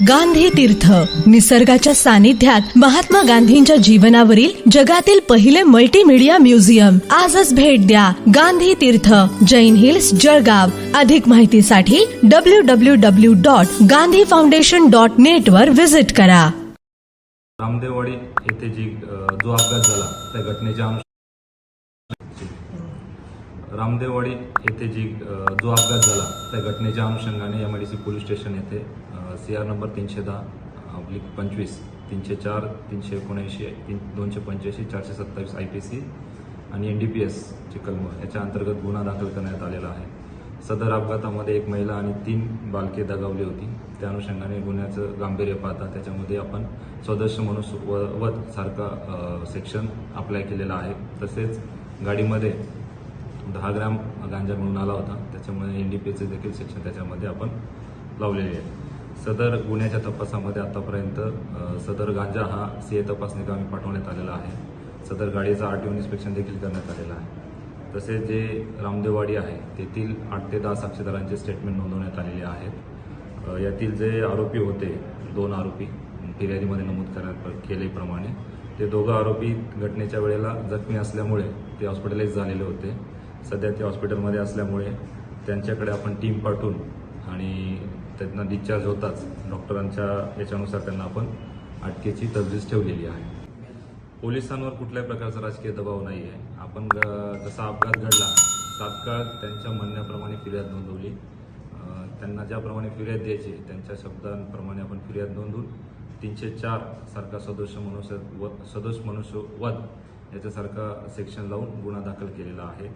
गांधी तीर्थ. निसर्गाच्या सानिध्यात महात्मा गांधींच्या जीवनावरील जगातील पहिले मल्टीमीडिया म्युझियम आजच भेट द्या गांधी तीर्थ. जैन हिल्स जळगाव. अधिक माहितीसाठी W W W dot Gandhi foundation dot net वर व्हिजिट करा. रामदेवाडी येथे जी जो अपघात झाला त्या घटनेच्या रामदेवाडी येथे जी जो अपघात झाला त्या घटनेच्या अनुषंगाने एमआयडीसी पोलीस स्टेशन येथे सी आर नंबर तीनशे दहा अब्लिक पंचवीस तीनशे चार तीनशे एकोणऐंशी तीन दोनशे पंच्याऐंशी चारशे सत्तावीस आय पी सी आणि एन डी पी एसचे कलम. याच्या अंतर्गत गुन्हा दाखल करण्यात आलेला आहे. सदर अपघातामध्ये एक महिला आणि तीन बालके दगावली होती. त्या अनुषंगाने गुन्ह्याचं गांभीर्य पाहता त्याच्यामध्ये आपण स्वदर्श म्हणून व- वध सारखा सेक्शन अप्लाय केलेला आहे. तसेच गाडीमध्ये दहा ग्रॅम गांजा मिळून आला होता. त्याच्यामुळे एन डी पी एचं देखील सेक्शन त्याच्यामध्ये आपण लावलेले आहे. सदर गुन्ह्याच्या तपासामध्ये आतापर्यंत सदर गांजा हा सी ए तपासणी कामी पाठवण्यात आलेला आहे. सदर गाडीचं आर टी ओ इन्स्पेक्शन देखील करण्यात आलेलं आहे. तसेच जे रामदेववाडी आहे तेथील आठ ते दहा साक्षीदारांचे स्टेटमेंट नोंदवण्यात आलेले आहेत. यातील जे आरोपी होते दोन आरोपी फिर्यादीमध्ये नमूद करण्यात केलेप्रमाणे ते दोघं आरोपी घटनेच्या वेळेला जखमी असल्यामुळे ते हॉस्पिटलाइज झालेले होते. सध्या ते हॉस्पिटलमध्ये असल्यामुळे त्यांच्याकडे आपण टीम पाठवून आणि त्यांना डिस्चार्ज होताच. डॉक्टरांच्या याच्यानुसार त्यांना आपण अटकेची तजवीज ठेवलेली आहे. पोलिसांवर कुठल्याही प्रकारचा राजकीय दबाव नाही आहे आपण ग- जसा अपघात घडला तात्काळ त्यांच्या म्हणण्याप्रमाणे फिर्याद नोंदवली. त्यांना ज्याप्रमाणे फिर्याद द्यायची त्यांच्या शब्दांप्रमाणे आपण फिर्याद नोंदवून तीनशे चार सारखा सदोष मनुष्य व सदोष मनुष्य वध याच्यासारखा सेक्शन लावून गुन्हा दाखल केलेला आहे.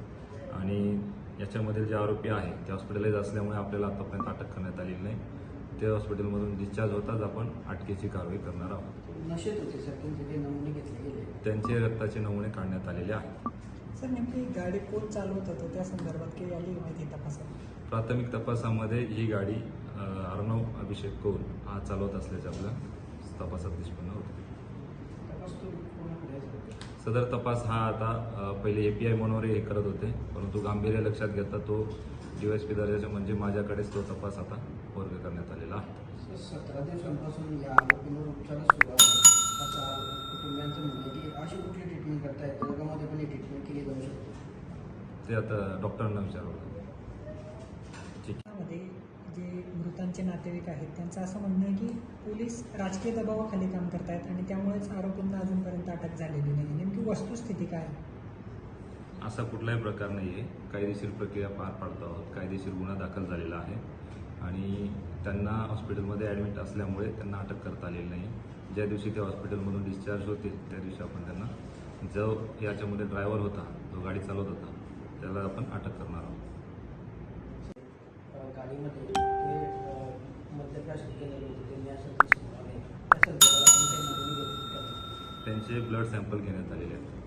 आणि याच्यामधील जे आरोपी आहे ते हॉस्पिटलाइज असल्यामुळे आपल्याला आतापर्यंत अटक करण्यात आलेली नाही. ते हॉस्पिटलमधून डिस्चार्ज होताच आपण अटकेची कारवाई करणार आहोत. नशेत होते सर. त्यांचे काही नमुने घेतले गेले. त्यांचे रक्ताचे नमुने काढण्यात आलेले आहेत. सर नेमकी गाडी कोण चालवत? होतं त्या संदर्भात काही आली माहिती तपासात? प्राथमिक तपासामध्ये ही गाडी अर्णव अभिषेक कौर हा चालवत असल्याचे आपल्या तपासात निष्पन्न होते तपास तो कोणाकडे आहे सर? सदर तपास हा आता पहिले ए पी आय मनोरे हे करत होते परंतु गांभीर्य लक्षात घेता तो डीवायसपी दर्जाचा म्हणजे माझ्याकडेच तो तपास आता वर्ग करण्यात आलेला आहे. सर सतरा दिवसांपासून या आरोपींवर उपचार सुरू आहे असं आरोप कुटुंबियांचं म्हणणं आहे की अशी कुठली ट्रीटमेंट करतायत जगामध्ये पण ही ट्रीटमेंट केली जाऊ शकते. ते आता डॉक्टरांना विचारावं ठीक. त्यामध्ये जे मृतांचे नातेवाईक आहेत त्यांचं असं म्हणणं आहे की पोलीस राजकीय दबावाखाली काम करतायत आणि त्यामुळेच आरोपींना अजूनपर्यंत अटक झालेली नाही. वस्तुस्थिती काय? असा कुठलाही प्रकार नाही आहे कायदेशीर प्रक्रिया पार पाडतो आहोत. कायदेशीर गुन्हा दाखल झालेला आहे. आणि त्यांना हॉस्पिटलमध्ये ॲडमिट असल्यामुळे त्यांना अटक करता आलेली नाही. ज्या दिवशी ते हॉस्पिटलमधून डिस्चार्ज होतील त्या दिवशी आपण त्यांना जो याच्यामध्ये ड्रायव्हर होता जो गाडी चालवत होता त्याला आपण अटक करणार आहोत. गाडीमध्ये ते अं, मद्यप्राशन केलेले होते त्यांनी असं ते समोर आले त्या संदर्भात आपण काही नमुने घेतले का? त्यांचे ब्लड सॅम्पल घेण्यात आलेले आहेत.